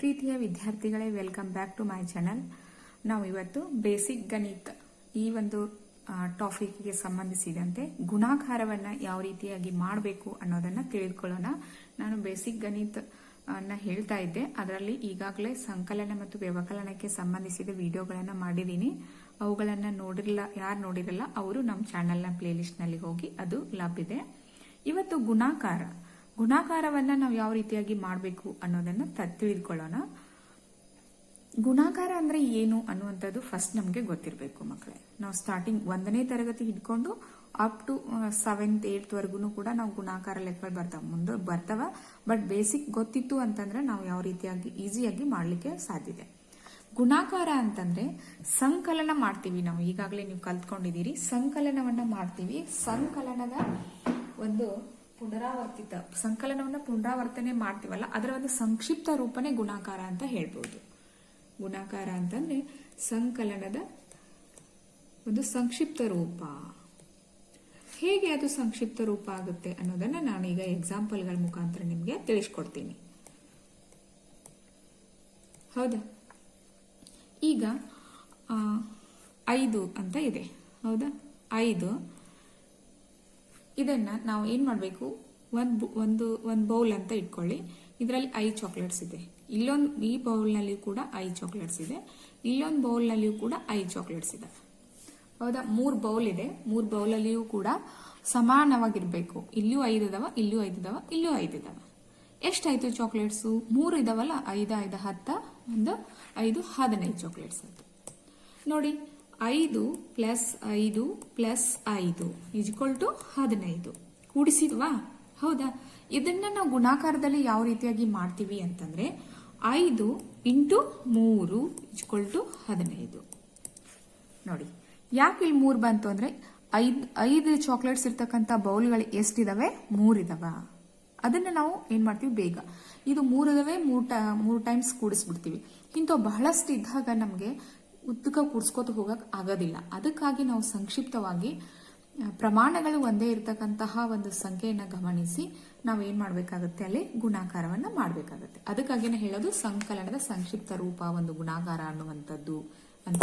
ಪ್ರೀತಿಯ ವಿದ್ಯಾರ್ಥಿಗಳೇ welcome back to my channel ನಾವು ಇವತ್ತು ಬೇಸಿಕ್ ಗಣಿತ ಈ ಒಂದು ಟಾಪಿಕ್ಗೆ ಸಂಬಂಧಿಸಿದಂತೆ ಗುಣಾಕಾರವನ್ನ ಯಾವ ರೀತಿಯಾಗಿ ಮಾಡಬೇಕು ಅನ್ನೋದನ್ನ ತಿಳಿದುಕೊಳ್ಳೋಣ. ನಾನು ಬೇಸಿಕ್ ಗಣಿತ ಅನ್ನ ಹೇಳ್ತಾ ಇದ್ದೆ. ಅದರಲ್ಲಿ ಈಗಾಗಲೇ ಸಂಕಲನ ಮತ್ತು ವ್ಯವಕಲನಕ್ಕೆ ಸಂಬಂಧಿಸಿದ ವಿಡಿಯೋಗಳನ್ನ ಮಾಡಿದ್ದೀನಿ. ಅವುಗಳನ್ನ ನೋಡಿರಲ್ಲ ಯಾರು ನೋಡಿರಲ್ಲ, ಅವರು ನಮ್ಮ ಚಾನೆಲ್ನ ಪ್ಲೇಲಿಸ್ಟ್ನಲ್ಲಿ ಹೋಗಿ ಅದು ಲಭ್ಯ ಇವತ್ತು ಗುಣಾಕಾರ. ಗುಣಾಕಾರವನ್ನ ನಾವು ಯಾವ ರೀತಿಯಾಗಿ ಮಾಡಬೇಕು ಅನ್ನೋದನ್ನ ತಿಳಿದುಕೊಳ್ಳೋಣ ಗುಣಾಕಾರ ಅಂದ್ರೆ ಏನು ಅನ್ನುವಂಥದ್ದು ಫಸ್ಟ್ ನಮಗೆ ಗೊತ್ತಿರಬೇಕು ಮಕ್ಕಳೇ ನಾವು ಸ್ಟಾರ್ಟಿಂಗ್ ಒಂದನೇ ತರಗತಿ ಹಿಡ್ಕೊಂಡು ಅಪ್ ಟು ಸೆವೆಂತ್ ಏಟ್ ವರೆಗೂ ಕೂಡ ನಾವು ಗುಣಾಕಾರ ಲೆಕ್ಕದಲ್ಲಿ ಬರ್ತಾವೆ. ಮುಂದೆ ಬರ್ತಾವ. ಬಟ್ ಬೇಸಿಕ್ ಗೊತ್ತಿತ್ತು ಅಂತಂದ್ರೆ ನಾವು ಯಾವ ರೀತಿಯಾಗಿ ಈಸಿಯಾಗಿ ಮಾಡ್ಲಿಕ್ಕೆ ಸಾಧ್ಯತೆ ಗುಣಾಕಾರ ಅಂತಂದ್ರೆ ಸಂಕಲನ ಮಾಡ್ತೀವಿ ನಾವು. ಈಗಾಗಲೇ ನೀವು ಕಲ್ತ್ಕೊಂಡಿದ್ದೀರಿ. ಸಂಕಲನವನ್ನ ಮಾಡ್ತೀವಿ. ಸಂಕಲನದ ಒಂದು ಪುನರಾವರ್ತಿತ ಸಂಕಲನವನ್ನ ಪುನರಾವರ್ತನೆ ಮಾಡ್ತೀವಲ್ಲ, ಅದರ ಒಂದು ಸಂಕ್ಷಿಪ್ತ ರೂಪನೇ ಗುಣಾಕಾರ ಅಂತ ಹೇಳ್ಬೋದು. ಗುಣಾಕಾರ ಅಂತಂದ್ರೆ ಸಂಕಲನದ ಒಂದು ಸಂಕ್ಷಿಪ್ತ ರೂಪ. ಹೇಗೆ ಅದು ಸಂಕ್ಷಿಪ್ತ ರೂಪ ಆಗುತ್ತೆ ಅನ್ನೋದನ್ನ ನಾನೀಗ ಎಕ್ಸಾಂಪಲ್ಗಳ ಮುಖಾಂತರ ನಿಮಗೆ ತಿಳಿಸ್ಕೊಡ್ತೀನಿ. ಹೌದಾ? ಈಗ ಐದು ಅಂತ ಇದೆ. ಹೌದಾ? ಐದು ಇದನ್ನ ನಾವು ಏನ್ ಮಾಡಬೇಕು? ಒಂದು ಒಂದು ಒಂದು ಬೌಲ್ ಅಂತ ಇಟ್ಕೊಳ್ಳಿ. ಇದರಲ್ಲಿ ಐ ಚಾಕ್ಲೇಟ್ಸ್ ಇದೆ. ಇಲ್ಲೊಂದು, ಈ ಬೌಲ್ನಲ್ಲಿಯೂ ಕೂಡ ಐ ಚಾಕ್ಲೇಟ್ಸ್ ಇದೆ. ಇಲ್ಲೊಂದು ಬೌಲ್ನಲ್ಲಿಯೂ ಕೂಡ ಐ ಚಾಕ್ಲೇಟ್ಸ್ ಇದೆ. ಹೌದಾ? ಮೂರ್ ಬೌಲ್ ಇದೆ. ಮೂರ್ ಬೌಲಲ್ಲಿಯೂ ಕೂಡ ಸಮಾನವಾಗಿರ್ಬೇಕು. ಇಲ್ಲಿಯೂ ಐದು ಇದಾವ, ಇಲ್ಲಿಯೂ ಐದು ಇದಾವ, ಇಲ್ಲಿಯೂ ಐದು ಇದಾವ. ಎಷ್ಟಾಯ್ತು ಚಾಕ್ಲೇಟ್ಸು ಮೂರು ಇದಾವಲ್ಲ, ಐದು ಐದು, ಹತ್ತ, ಒಂದು, ಐದು, ಹದಿನೈದು ಚಾಕ್ಲೇಟ್ಸ್ ಆಯ್ತು. ನೋಡಿ ಐದು ಪ್ಲಸ್ ಐದು ಪ್ಲಸ್ ಐದು ಈಜ್ಕೊಲ್ ಟು ಹದಿನೈದು. ಕೂಡಿಸಿದ್ವಾ? ಹೌದಾ? ಇದನ್ನ ನಾವು ಗುಣಾಕಾರದಲ್ಲಿ ಯಾವ ರೀತಿಯಾಗಿ ಮಾಡ್ತೀವಿ ಅಂತಂದ್ರೆ ಐದು ಇಂಟು ಮೂರು ಈಜ್ಕೊಲ್ ಟು ಹದಿನೈದು. ನೋಡಿ, ಯಾಕೆ ಇಲ್ಲಿ ಮೂರು ಬಂತು ಅಂದ್ರೆ ಐದು ಐದು ಚಾಕ್ಲೇಟ್ಸ್ ಇರ್ತಕ್ಕಂಥ ಬೌಲ್ಗಳು ಎಷ್ಟಿದಾವೆ? ಮೂರಿದಾವ. ಅದನ್ನ ನಾವು ಏನ್ ಮಾಡ್ತೀವಿ? ಬೇಗ. ಇದು ಮೂರದವೇ, ಮೂರು ಟೈಮ್ಸ್ ಕೂಡಿಸ್ಬಿಡ್ತೀವಿ. ಇಂಥ ಬಹಳಷ್ಟು ಇದ್ದಾಗ ನಮಗೆ ಉದ್ದಕ ಕೂಡ್ಸ್ಕೊತ ಹೋಗಕ್ ಆಗೋದಿಲ್ಲ. ಅದಕ್ಕಾಗಿ ನಾವು ಸಂಕ್ಷಿಪ್ತವಾಗಿ ಪ್ರಮಾಣಗಳು ಒಂದೇ ಇರತಕ್ಕಂತಹ ಒಂದು ಸಂಖ್ಯೆಯನ್ನು ಗಮನಿಸಿ ನಾವು ಏನು ಮಾಡಬೇಕಾಗುತ್ತೆ ಅಲ್ಲಿ? ಗುಣಾಕಾರವನ್ನ ಮಾಡ್ಬೇಕಾಗತ್ತೆ. ಅದಕ್ಕಾಗಿನೇ ಹೇಳೋದು ಸಂಕಲನದ ಸಂಕ್ಷಿಪ್ತ ರೂಪ ಒಂದು ಗುಣಾಕಾರ ಅನ್ನುವಂಥದ್ದು ಅಂತ.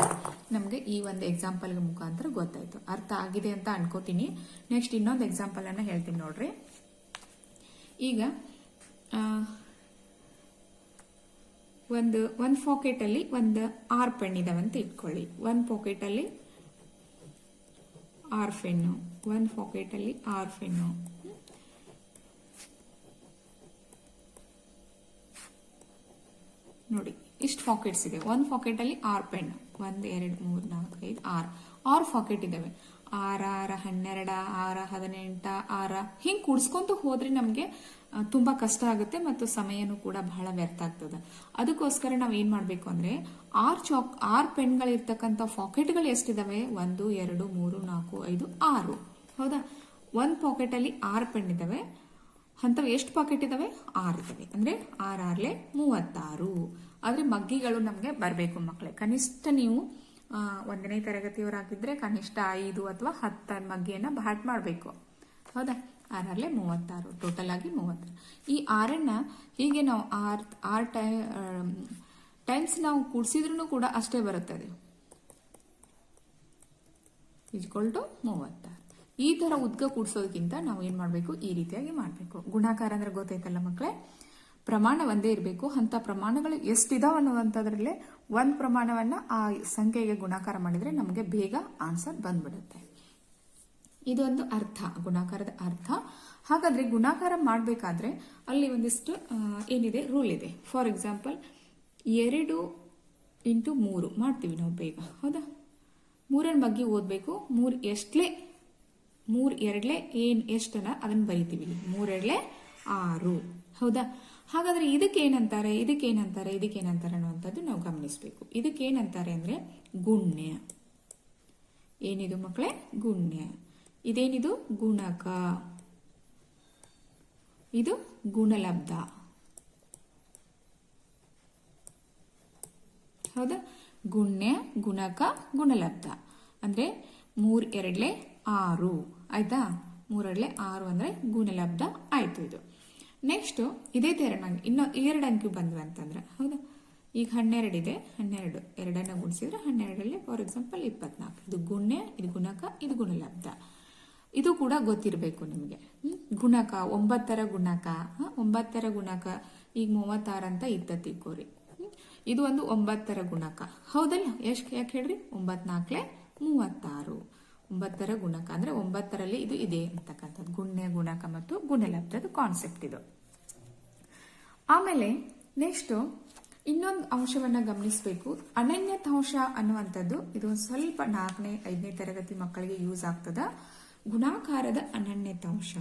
ನಮಗೆ ಈ ಒಂದು ಎಕ್ಸಾಂಪಲ್ ಮುಖಾಂತರ ಗೊತ್ತಾಯ್ತು. ಅರ್ಥ ಆಗಿದೆ ಅಂತ ಅನ್ಕೋತೀನಿ. ನೆಕ್ಸ್ಟ್ ಇನ್ನೊಂದು ಎಕ್ಸಾಂಪಲ್ ಅನ್ನ ಹೇಳ್ತೀನಿ ನೋಡ್ರಿ. ಈಗ ಒಂದು ಒಂದು ಪಾಕೆಟ್ ಅಲ್ಲಿ ಒಂದು ಆರು ಪೆನ್ ಇದಾವೆ ಅಂತ ಇಟ್ಕೊಳ್ಳಿ. ಒಂದು ಪಾಕೆಟ್ ಅಲ್ಲಿ ಆರ್ ಪೆನ್ನು ಒಂದು ಪಾಕೆಟ್ ಅಲ್ಲಿ ಆರ್ ಪೆನ್ನು ನೋಡಿ, ಇಷ್ಟು ಪಾಕೆಟ್ಸ್ ಇದೆ. ಒಂದು ಪಾಕೆಟ್ ಅಲ್ಲಿ ಆರು ಪೆನ್ ಒಂದ್, ಎರಡು, ಮೂರ್ ನಾಲ್ಕೈದು ಐದು, ಆರು. ಆರು ಪಾಕೆಟ್ ಇದಾವೆ. ಆರ ಆರ, ಹನ್ನೆರಡ, ಆರ, ಹದಿನೆಂಟ, ಆರ ಹಿಂಗ್ ಕೂಡ್ಸ್ಕೊಂತ ಹೋದ್ರೆ ನಮಗೆ ತುಂಬಾ ಕಷ್ಟ ಆಗುತ್ತೆ ಮತ್ತು ಸಮಯನೂ ಕೂಡ ಬಹಳ ವ್ಯರ್ಥ ಆಗ್ತದೆ. ಅದಕ್ಕೋಸ್ಕರ ನಾವು ಏನ್ ಮಾಡ್ಬೇಕು ಅಂದ್ರೆ, ಆರ್ ಚಾಕ್, ಆರ್ ಪೆನ್ಗಳಿರ್ತಕ್ಕಂಥ ಪಾಕೆಟ್ಗಳು ಎಷ್ಟಿದಾವೆ? ಒಂದು, ಎರಡು, ಮೂರು, ನಾಲ್ಕು, ಐದು, ಆರು. ಹೌದಾ? ಒಂದ್ ಪಾಕೆಟ್ ಅಲ್ಲಿ ಆರು ಪೆನ್ ಇದಾವೆ ಅಂತ ಎಷ್ಟು ಪಾಕೆಟ್ ಇದಾವೆ? ಆರು ಇದಾವೆ. ಅಂದ್ರೆ ಆರ್ ಆರ್ಲೆ ಮೂವತ್ತಾರು. ಆದ್ರೆ ಮಗ್ಗಿಗಳು ನಮ್ಗೆ ಬರಬೇಕು ಮಕ್ಕಳೇ ಕನಿಷ್ಠ ನೀವು ಒಂದನೇ ತರಗತಿಯವರಾಗಿದ್ದರೆ ಕನಿಷ್ಠ ಐದು ಅಥವಾ ಹತ್ತರ ಮಗ್ಗೆಯನ್ನು ಬಾಟ್ ಮಾಡಬೇಕು. ಹೌದಾ? ಆರಲ್ಲೇ ಮೂವತ್ತಾರು ಟೋಟಲ್ ಆಗಿ ಮೂವತ್ತಾರು ಈ ಆರನ್ನ ಹೀಗೆ ನಾವು ಆರ್ ಆರ್ ಟೈ ಟೈಮ್ಸ್ ನಾವು ಕೂಡಿಸಿದ್ರು ಕೂಡ ಅಷ್ಟೇ ಬರುತ್ತದೆ. ಇಜ್ಕೊಲ್ ಟು ಮೂವತ್ತಾರು. ಈ ಥರ ಉದ್ಗ ಕೂಡಿಸೋದಕ್ಕಿಂತ ನಾವು ಏನು ಮಾಡಬೇಕು? ಈ ರೀತಿಯಾಗಿ ಮಾಡಬೇಕು. ಗುಣಾಕಾರ ಅಂದರೆ ಗೊತ್ತೈತಲ್ಲ ಮಕ್ಕಳೇ ಪ್ರಮಾಣ ಒಂದೇ ಇರಬೇಕು. ಅಂತ ಪ್ರಮಾಣಗಳು ಎಷ್ಟಿದಾವೆ ಅನ್ನುವಂಥದ್ರಲ್ಲೇ ಒಂದು ಪ್ರಮಾಣವನ್ನ ಆ ಸಂಖ್ಯೆಗೆ ಗುಣಾಕಾರ ಮಾಡಿದ್ರೆ ನಮಗೆ ಬೇಗ ಆನ್ಸರ್ ಬಂದ್ಬಿಡುತ್ತೆ. ಇದೊಂದು ಅರ್ಥ, ಗುಣಾಕಾರದ ಅರ್ಥ. ಹಾಗಾದ್ರೆ ಗುಣಾಕಾರ ಮಾಡಬೇಕಾದ್ರೆ ಅಲ್ಲಿ ಒಂದಿಷ್ಟು ಏನಿದೆ? ರೂಲ್ ಇದೆ. ಫಾರ್ ಎಕ್ಸಾಂಪಲ್ ಎರಡು ಇಂಟು ಮೂರು ಮಾಡ್ತೀವಿ ನಾವು ಬೇಗ. ಹೌದಾ? ಮೂರನ ಬಗ್ಗೆ ಓದಬೇಕು. ಮೂರು ಎಷ್ಟಲೇ? ಮೂರು ಎರಡ್ಲೆ ಏನು ಎಷ್ಟನ ಅದನ್ನ ಬರಿತೀವಿ. ಮೂರೆರಡಲೆ ಆರು. ಹೌದಾ? ಹಾಗಾದ್ರೆ ಇದಕ್ಕೆ ಏನಂತಾರೆ ಇದಕ್ಕೆ ಏನಂತಾರೆ ಅನ್ನುವಂಥದ್ದು ನಾವು ಗಮನಿಸಬೇಕು. ಇದಕ್ಕೆ ಏನಂತಾರೆ ಅಂದ್ರೆ ಗುಣ್ಯ. ಏನಿದು ಮಕ್ಕಳೇ ಗುಣ್ಯ. ಇದೇನಿದು? ಗುಣಕ. ಇದು ಗುಣಲಬ್ಧ. ಹೌದಾ? ಗುಣ್ಯ, ಗುಣಕ, ಗುಣಲಬ್ಧ. ಅಂದ್ರೆ ಮೂರ್ ಎರಡಲೆ ಆರು. ಆಯ್ತಾ? ಮೂರಡಲೆ ಆರು ಅಂದ್ರೆ ಗುಣಲಬ್ಧ ಆಯ್ತು ಇದು. ನೆಕ್ಸ್ಟ್ ಇದೇ ನಾನು ಇನ್ನು ಎರಡು ಅಂಕಿ ಬಂದ್ವಿ ಅಂತಂದ್ರೆ, ಹೌದಾ? ಈಗ ಹನ್ನೆರಡಿದೆ ಹನ್ನೆರಡು. ಎರಡನ್ನ ಗುಣಿಸಿದ್ರೆ ಹನ್ನೆರಡಲ್ಲಿ ಫಾರ್ ಎಕ್ಸಾಂಪಲ್ ಇಪ್ಪತ್ನಾಲ್ಕು. ಇದು ಗುಣ್ಯ ಇದು ಗುಣಕ, ಇದು ಗುಣಲಬ್ಧ. ಇದು ಕೂಡ ಗೊತ್ತಿರಬೇಕು ನಿಮಗೆ? ಗುಣಕ, ಒಂಬತ್ತರ ಗುಣಕ? ಒಂಬತ್ತರ ಗುಣಕ, ಈಗ ಮೂವತ್ತಾರು ಅಂತ ಇದ್ದ ತಿಕ್ಕೋರಿ ಇದು ಒಂದು ಒಂಬತ್ತರ ಗುಣಕ. ಹೌದಲ್ಲ? ಎಷ್ಟು ಯಾಕೆ ಹೇಳ್ರಿ? ಒಂಬತ್ನಾಲ್ಕಲೆ ಮೂವತ್ತಾರು. ಒಂಬತ್ತರ ಗುಣಕ ಅಂದ್ರೆ ಒಂಬತ್ತರಲ್ಲಿ ಇದು ಇದೆ ಅಂತಕ್ಕಂಥದ್ದು. ಗುಣ್ಯ, ಗುಣಕ ಮತ್ತು ಗುಣಲಬ್ಧದ ಕಾನ್ಸೆಪ್ಟ್ ಇದು. ಆಮೇಲೆ ನೆಕ್ಸ್ಟ್ ಇನ್ನೊಂದು ಅಂಶವನ್ನ ಗಮನಿಸಬೇಕು. ಅನನ್ಯತಾಂಶ ಅನ್ನುವಂಥದ್ದು ಇದು ಸ್ವಲ್ಪ ನಾಲ್ಕನೇ, ಐದನೇ ತರಗತಿ ಮಕ್ಕಳಿಗೆ ಯೂಸ್ ಆಗ್ತದ. ಗುಣಾಕಾರದ ಅನನ್ಯತಾಂಶ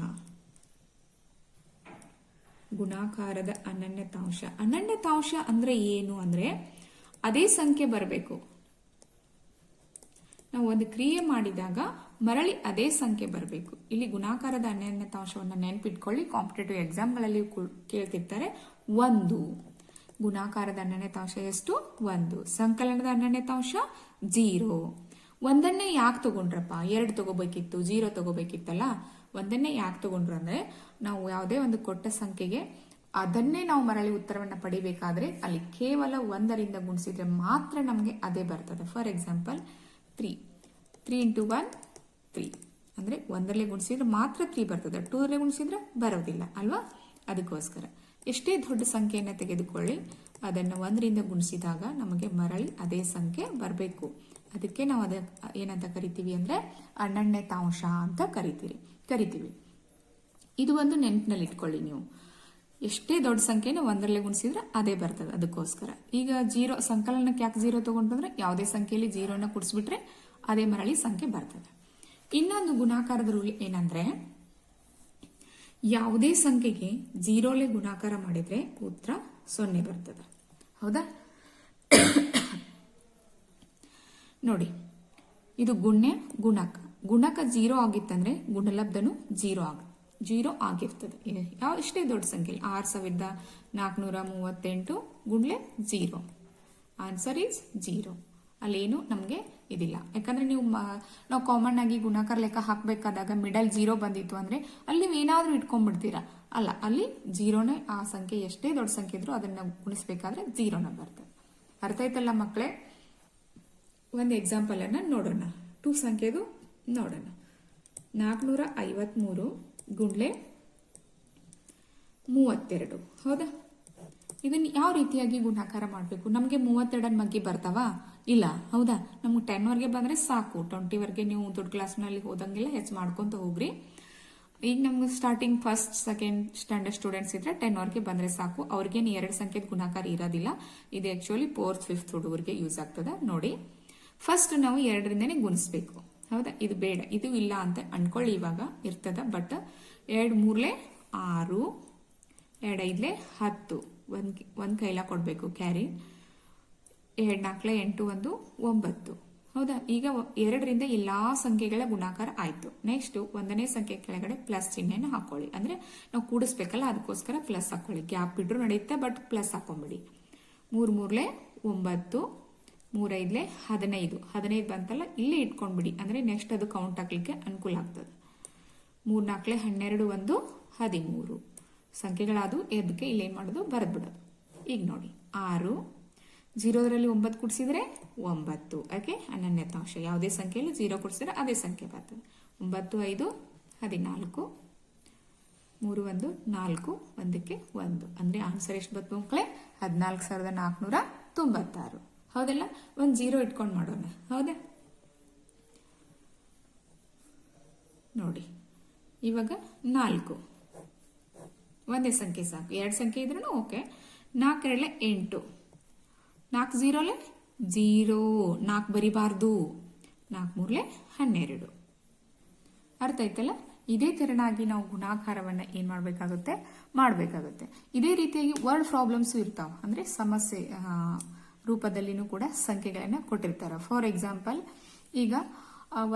ಗುಣಾಕಾರದ ಅನನ್ಯತಾಂಶ ಅನನ್ಯತಾಂಶ ಅಂದ್ರೆ ಏನು ಅಂದ್ರೆ ಅದೇ ಸಂಖ್ಯೆ ಬರಬೇಕು. ನಾವು ಒಂದು ಕ್ರಿಯೆ ಮಾಡಿದಾಗ ಮರಳಿ ಅದೇ ಸಂಖ್ಯೆ ಬರಬೇಕು. ಇಲ್ಲಿ ಗುಣಾಕಾರದ ಅನನ್ಯತಾಂಶವನ್ನು ನೆನಪಿಟ್ಕೊಳ್ಳಿ. ಕಾಂಪಿಟೇಟಿವ್ ಎಕ್ಸಾಮ್ಗಳಲ್ಲಿ ಕೇಳ್ತಿರ್ತಾರೆ ಒಂದು. ಗುಣಾಕಾರದ ಅನನ್ಯತಾಂಶ ಎಷ್ಟು? ಒಂದು. ಸಂಕಲನದ ಅನನ್ಯತಾಂಶ ಜೀರೋ. ಒಂದನ್ನೇ ಯಾಕೆ ತಗೊಂಡ್ರಪ್ಪ? ಎರಡು ತಗೋಬೇಕಿತ್ತು, ಜೀರೋ ತಗೋಬೇಕಿತ್ತಲ್ಲ? ಒಂದನ್ನೇ ಯಾಕೆ ತಗೊಂಡ್ರು ಅಂದ್ರೆ ನಾವು ಯಾವುದೇ ಒಂದು ಕೊಟ್ಟ ಸಂಖ್ಯೆಗೆ ಅದನ್ನೇ ನಾವು ಮರಳಿ ಉತ್ತರವನ್ನು ಪಡಿಬೇಕಾದ್ರೆ ಅಲ್ಲಿ ಕೇವಲ ಒಂದರಿಂದ ಗುಣಿಸಿದ್ರೆ ಮಾತ್ರ ನಮಗೆ ಅದೇ ಬರ್ತದೆ. For example three three into one three ಅಂದರೆ ಒಂದರಲ್ಲೇ ಗುಣಿಸಿದ್ರೆ ಮಾತ್ರ ತ್ರೀ ಬರ್ತದೆ. ಟೂರಲ್ಲೇ ಗುಣಿಸಿದ್ರೆ ಬರೋದಿಲ್ಲ, ಅಲ್ವಾ? ಅದಕ್ಕೋಸ್ಕರ. ಎಷ್ಟೇ ದೊಡ್ಡ ಸಂಖ್ಯೆಯನ್ನು ತೆಗೆದುಕೊಳ್ಳಿ. ಅದನ್ನು ಒಂದರಿಂದ ಗುಣಿಸಿದಾಗ ನಮಗೆ ಮರಳಿ ಅದೇ ಸಂಖ್ಯೆ ಬರಬೇಕು. ಅದಕ್ಕೆ ನಾವು ಅದ, ಏನಂತ ಕರಿತೀವಿ ಅಂದರೆ ಅನನ್ಯತಾಂಶ ಅಂತ ಕರಿತೀರಿ. ಕರಿತೀವಿ. ಇದು ಒಂದು ನೆನಪಿನಲ್ಲಿ ಇಟ್ಕೊಳ್ಳಿ ನೀವು. ಎಷ್ಟೇ ದೊಡ್ಡ ಸಂಖ್ಯೆನ ಒಂದರಲ್ಲೇ ಗುಣಿಸಿದ್ರೆ ಅದೇ ಬರ್ತದೆ ಅದಕ್ಕೋಸ್ಕರ. ಈಗ ಜೀರೋ, ಸಂಕಲನಕ್ಕೆ ಯಾಕೆ ಜೀರೋ ತೊಗೊಂಡ್ರೆ ಯಾವುದೇ ಸಂಖ್ಯೆಯಲ್ಲಿ ಜೀರೋನ ಕುಡಿಸ್ಬಿಟ್ರೆ ಅದೇ ಮರಳಿ ಸಂಖ್ಯೆ ಬರ್ತದೆ. ಇನ್ನೊಂದು ಗುಣಾಕಾರದ ರೂಲ್ ಏನಂದ್ರೆ, ಯಾವುದೇ ಸಂಖ್ಯೆಗೆ ಜೀರೋಲೆ ಗುಣಾಕಾರ ಮಾಡಿದ್ರೆ ಉತ್ತರ ಸೊನ್ನೆ ಬರ್ತದೆ. ಹೌದಾ? ನೋಡಿ, ಇದು ಗುಣ್ಯ ಗುಣಕ. ಗುಣಕ ಜೀರೋ ಆಗಿತ್ತಂದ್ರೆ ಗುಣಲಬ್ಧನು ಜೀರೋ ಆಗ, ಜೀರೋ ಆಗಿರ್ತದೆ. ಯಾವ ಇಷ್ಟೇ ದೊಡ್ಡ ಸಂಖ್ಯೆ ಆರು ಸಾವಿರದ ನಾಲ್ಕುನೂರ ಮೂವತ್ತೆಂಟು ಗುಂಡ್ಲೆ ಜೀರೋ. Answer is zero. ಅಲ್ಲೇನು ನಮಗೆ ಇದಿಲ್ಲ. ಯಾಕಂದ್ರೆ ನೀವು ನಾವು ಕಾಮನ್ ಆಗಿ ಗುಣಾಕಾರ ಲೆಕ್ಕ ಹಾಕಬೇಕಾದಾಗ ಮಿಡಲ್ ಜೀರೋ ಬಂದಿತ್ತು ಅಂದ್ರೆ ಅಲ್ಲಿ ನೀವು ಏನಾದರೂ ಇಟ್ಕೊಂಡ್ಬಿಡ್ತೀರಾ. ಅಲ್ಲ, ಅಲ್ಲಿ ಜೀರೋನೇ ಆ ಸಂಖ್ಯೆ ಎಷ್ಟೇ ದೊಡ್ಡ ಸಂಖ್ಯೆ ಇದ್ರೂ ಅದನ್ನ ಗುಣಿಸ್ಬೇಕಾದ್ರೆ ಜೀರೋನ ಬರ್ತದೆ ಅರ್ಥ ಆಯ್ತಲ್ಲ ಮಕ್ಕಳೇ ಒಂದು ಎಕ್ಸಾಂಪಲ್ ಅನ್ನ ನೋಡೋಣ. ಟೂ ಸಂಖ್ಯೆದು ನೋಡೋಣ. ನಾಲ್ಕುನೂರ ಐವತ್ಮೂರು ಗುಂಡ್ಲೆ ಮೂವತ್ತೆರಡು. ಹೌದಾ? ಇದನ್ನ ಯಾವ ರೀತಿಯಾಗಿ ಗುಣಾಕಾರ ಮಾಡಬೇಕು? ನಮಗೆ ಮೂವತ್ತೆರಡನ ಮಗ್ಗಿ ಬರ್ತಾವಾ? ಇಲ್ಲ, ಹೌದಾ? ನಮ್ಗೆ ಟೆನ್ವರೆಗೆ ಬಂದ್ರೆ ಸಾಕು. ಟ್ವೆಂಟಿವರೆಗೆ ನೀವು ದೊಡ್ಡ ಕ್ಲಾಸ್ನಲ್ಲಿ ಹೋದಂಗೆಲ್ಲ ಹೆಚ್ಚು ಮಾಡ್ಕೊಂತ ಹೋಗ್ರಿ. ಈಗ ನಮ್ಗೆ starting first second standard students ಇದ್ರೆ ಟೆನ್ ವರ್ಗೆ ಬಂದ್ರೆ ಸಾಕು. ಅವ್ರಿಗೇನು ಎರಡು ಸಂಖ್ಯೆ ಗುಣಾಕಾರ ಇರೋದಿಲ್ಲ. ಇದು ಆ್ಯಕ್ಚುಲಿ ಫೋರ್ತ್ ಫಿಫ್ತ್ ಹುಡುಗರಿಗೆ ಯೂಸ್ ಆಗ್ತದೆ. ನೋಡಿ. ಫಸ್ಟ್ ನಾವು ಎರಡರಿಂದನೇ ಗುಣಿಸ್ಬೇಕು. ಹೌದಾ? ಇದು ಬೇಡ. ಇದು ಇಲ್ಲ ಅಂತ ಅನ್ಕೊಳ್ಳಿ ಇವಾಗ. ಇರ್ತದ. ಬಟ್ ಎರಡು ಮೂರಲೆ ಆರು, ಎರಡು ಐದ್ಲೆ ಹತ್ತು. ಒಂದು, ಒಂದ್ ಕೈಲ ಕೊಡ್ಬೇಕು ಕ್ಯಾರಿ. ಎರಡು ನಾಲ್ಕಲೆ ಎಂಟು ಒಂದು ಒಂಬತ್ತು. ಹೌದಾ? ಈಗ ಎರಡರಿಂದ ಎಲ್ಲಾ ಸಂಖ್ಯೆಗಳ ಗುಣಾಕಾರ ಆಯ್ತು. ನೆಕ್ಸ್ಟ್ ಒಂದನೇ ಸಂಖ್ಯೆ ಕೆಳಗಡೆ ಪ್ಲಸ್ ಚಿಹ್ನೆಯನ್ನು ಹಾಕೊಳ್ಳಿ. ಅಂದ್ರೆ ನಾವು ಕೂಡಿಸ್ಬೇಕಲ್ಲ, ಅದಕ್ಕೋಸ್ಕರ ಪ್ಲಸ್ ಹಾಕೊಳ್ಳಿ. ಗ್ಯಾಪ್ ಬಿಟ್ಟರು ನಡೆಯುತ್ತೆ ಬಟ್ ಪ್ಲಸ್ ಹಾಕೊಂಬಿಡಿ. ಮೂರ್ ಮೂರ್ಲೆ ಒಂಬತ್ತು, ಮೂರೈದ್ಲೆ ಹದಿನೈದು. ಹದಿನೈದು ಬಂತಲ್ಲ, ಇಲ್ಲೇ ಇಟ್ಕೊಂಡ್ಬಿಡಿ. ಅಂದ್ರೆ ನೆಕ್ಸ್ಟ್ ಅದು ಕೌಂಟ್ ಹಾಕ್ಲಿಕ್ಕೆ ಅನುಕೂಲ ಆಗ್ತದೆ. ಮೂರ್ನಾಲ್ಕಲೆ ಹನ್ನೆರಡು ಒಂದು ಹದಿಮೂರು. ಸಂಖ್ಯೆಗಳಾದವು ಎದಕ್ಕೆ ಇಲ್ಲೇನು ಮಾಡೋದು ಬರೆದು ಬಿಡೋದು ಈಗ ನೋಡಿ. ಆರು ಜೀರೋದರಲ್ಲಿ ಒಂಬತ್ತು ಕೂಡಿಸಿದ್ರೆ ಒಂಬತ್ತು ಓಕೆ ಅನನ್ಯತಾಂಶ. ಯಾವುದೇ ಸಂಖ್ಯೆಯಲ್ಲಿ ಜೀರೋ ಕುಡಿಸಿದ್ರೆ ಅದೇ ಸಂಖ್ಯೆ ಬರ್ತದೆ. ಒಂಬತ್ತು, ಐದು, ಹದಿನಾಲ್ಕು, ಮೂರು, ಒಂದು, ನಾಲ್ಕು, ಒಂದಕ್ಕೆ ಒಂದು. ಅಂದ್ರೆ ಆನ್ಸರ್ ಎಷ್ಟು ಬಂತು ಮಕ್ಕಳೇ? ಹದಿನಾಲ್ಕು ಸಾವಿರದ ನಾಲ್ಕುನೂರ ತೊಂಬತ್ತಾರು. ಹೌದಲ್ಲ? ಒಂದು ಜೀರೋ ಇಟ್ಕೊಂಡು ಮಾಡೋಣ. ಹೌದಾ? ನೋಡಿ, ಇವಾಗ ನಾಲ್ಕು. ಒಂದೇ ಸಂಖ್ಯೆ ಸಾಕು. ಎರಡು ಸಂಖ್ಯೆ ಇದ್ರೂ ಓಕೆ ನಾಲ್ಕೆರಡಲೆ ಎಂಟು. ನಾಲ್ಕು ಝೀರೋಲೆ ಝೀರೋ ನಾಲ್ಕು ಬರಿಬಾರ್ದು. ನಾಲ್ಕು ಮೂರಲೆ ಹನ್ನೆರಡು. ಅರ್ಥ ಆಯ್ತಲ್ಲ? ಇದೇ ತೆರನಾಗಿ ನಾವು ಗುಣಾಕಾರವನ್ನು ಏನು ಮಾಡಬೇಕಾಗುತ್ತೆ? ಮಾಡಬೇಕಾಗುತ್ತೆ. ಇದೇ ರೀತಿಯಾಗಿ ವರ್ಡ್ ಪ್ರಾಬ್ಲಮ್ಸು ಇರ್ತಾವೆ. ಅಂದರೆ ಸಮಸ್ಯೆ ರೂಪದಲ್ಲಿನೂ ಕೂಡ ಸಂಖ್ಯೆಗಳನ್ನು ಕೊಟ್ಟಿರ್ತಾರೆ. ಫಾರ್ ಎಕ್ಸಾಂಪಲ್ ಈಗ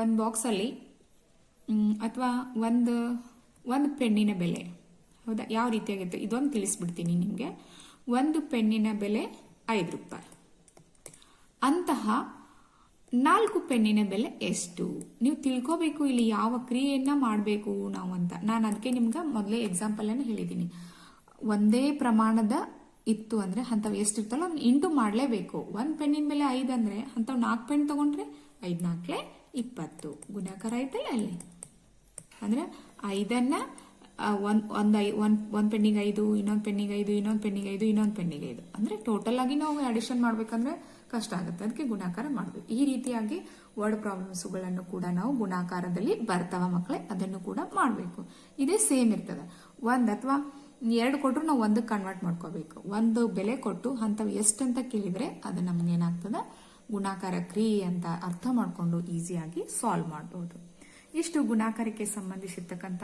ಒಂದು ಬಾಕ್ಸಲ್ಲಿ ಅಥವಾ ಒಂದು ಒಂದು ಪೆನ್ನಿನ ಬೆಲೆ. ಹೌದಾ? ಯಾವ ರೀತಿಯಾಗಿರುತ್ತೆ ಇದೊಂದು ತಿಳಿಸ್ಬಿಡ್ತೀನಿ ನಿಮಗೆ. ಒಂದು ಪೆನ್ನಿನ ಬೆಲೆ ಐದು ರೂಪಾಯಿ. ಅಂತಹ ನಾಲ್ಕು ಪೆನ್ನಿನ ಬೆಲೆ ಎಷ್ಟು? ನೀವು ತಿಳ್ಕೋಬೇಕು ಇಲ್ಲಿ ಯಾವ ಕ್ರಿಯೆಯನ್ನ ಮಾಡಬೇಕು ನಾವು ಅಂತ. ನಾನು ಅದಕ್ಕೆ ನಿಮ್ಗೆ ಮೊದಲೇ ಎಕ್ಸಾಂಪಲ್ ಅನ್ನು ಹೇಳಿದ್ದೀನಿ ಒಂದೇ ಪ್ರಮಾಣದ ಇತ್ತು ಅಂದ್ರೆ ಅಂಥವು ಎಷ್ಟಿರ್ತಲ್ಲ ಅವ್ನು ಇಂಟು ಮಾಡಲೇಬೇಕು. ಒಂದು ಪೆನ್ನಿನ ಬೆಲೆ ಐದು ಅಂದ್ರೆ ಅಂಥವು ನಾಲ್ಕು ಪೆನ್ ತಗೊಂಡ್ರೆ ಐದು ನಾಲ್ಕಲೆ ಇಪ್ಪತ್ತು. ಗುಣಾಕಾರ ಆಯ್ತಲ್ಲ ಅಲ್ಲಿ. ಅಂದ್ರೆ ಐದನ್ನ ಒಂದ್ ಒಂದ್ ಐ ಒಂದ್ ಒಂದು ಐದು, ಇನ್ನೊಂದ್ ಪೆಂಡಿಂಗ್ ಐದು, ಇನ್ನೊಂದ್ ಪೆನ್ನಿಗೆ ಐದು, ಇನ್ನೊಂದ್ ಪೆನ್ನಿಗೆ ಐದು. ಅಂದ್ರೆ ಟೋಟಲ್ ಆಗಿ ನಾವು ಅಡಿಷನ್ ಮಾಡ್ಬೇಕಂದ್ರೆ ಕಷ್ಟ ಆಗುತ್ತೆ. ಅದಕ್ಕೆ ಗುಣಾಕಾರ ಮಾಡಬೇಕು. ಈ ರೀತಿಯಾಗಿ ವರ್ಡ್ ಪ್ರಾಬ್ಲಮ್ಸ್ಗಳನ್ನು ಕೂಡ ನಾವು ಗುಣಾಕಾರದಲ್ಲಿ ಬರ್ತಾವ ಮಕ್ಕಳೇ ಅದನ್ನು ಕೂಡ ಮಾಡಬೇಕು. ಇದೇ ಸೇಮ್ ಇರ್ತದೆ. ಒಂದ್ ಅಥವಾ ಎರಡು ಕೊಟ್ಟರು ನಾವು ಒಂದಕ್ಕೆ ಕನ್ವರ್ಟ್ ಮಾಡ್ಕೋಬೇಕು. ಒಂದು ಬೆಲೆ ಕೊಟ್ಟು ಅಂಥವು ಅಂತ ಕೇಳಿದ್ರೆ ಅದು ನಮ್ಗೆ ಏನಾಗ್ತದೆ? ಗುಣಾಕಾರ ಕ್ರಿಯೆ ಅಂತ ಅರ್ಥ ಮಾಡಿಕೊಂಡು ಈಸಿಯಾಗಿ ಸಾಲ್ವ್ ಮಾಡ್ಬೋದು. ಇಷ್ಟು ಗುಣಾಕಾರಕ್ಕೆ ಸಂಬಂಧಿಸಿರ್ತಕ್ಕಂಥ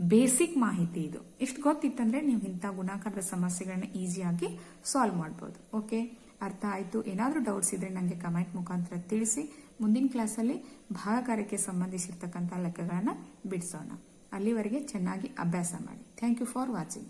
ಬೇಸಿಕ್ ಮಾಹಿತಿ ಇದು. ಇಷ್ಟು ಗೊತ್ತಿತ್ತಂದ್ರೆ ನೀವು ಇಂಥ ಗುಣಾಕಾರದ ಸಮಸ್ಯೆಗಳನ್ನ ಈಸಿಯಾಗಿ ಸಾಲ್ವ್ ಮಾಡ್ಬೋದು. ಓಕೆ ಅರ್ಥ ಆಯ್ತು? ಏನಾದರೂ ಡೌಟ್ಸ್ ಇದ್ರೆ ನನಗೆ ಕಮೆಂಟ್ ಮುಖಾಂತರ ತಿಳಿಸಿ. ಮುಂದಿನ ಕ್ಲಾಸಲ್ಲಿ ಭಾಗಕಾರಕ್ಕೆ ಸಂಬಂಧಿಸಿರ್ತಕ್ಕಂಥ ಲೆಕ್ಕಗಳನ್ನು ಬಿಡಿಸೋಣ. ಅಲ್ಲಿವರೆಗೆ ಚೆನ್ನಾಗಿ ಅಭ್ಯಾಸ ಮಾಡಿ. Thank you for watching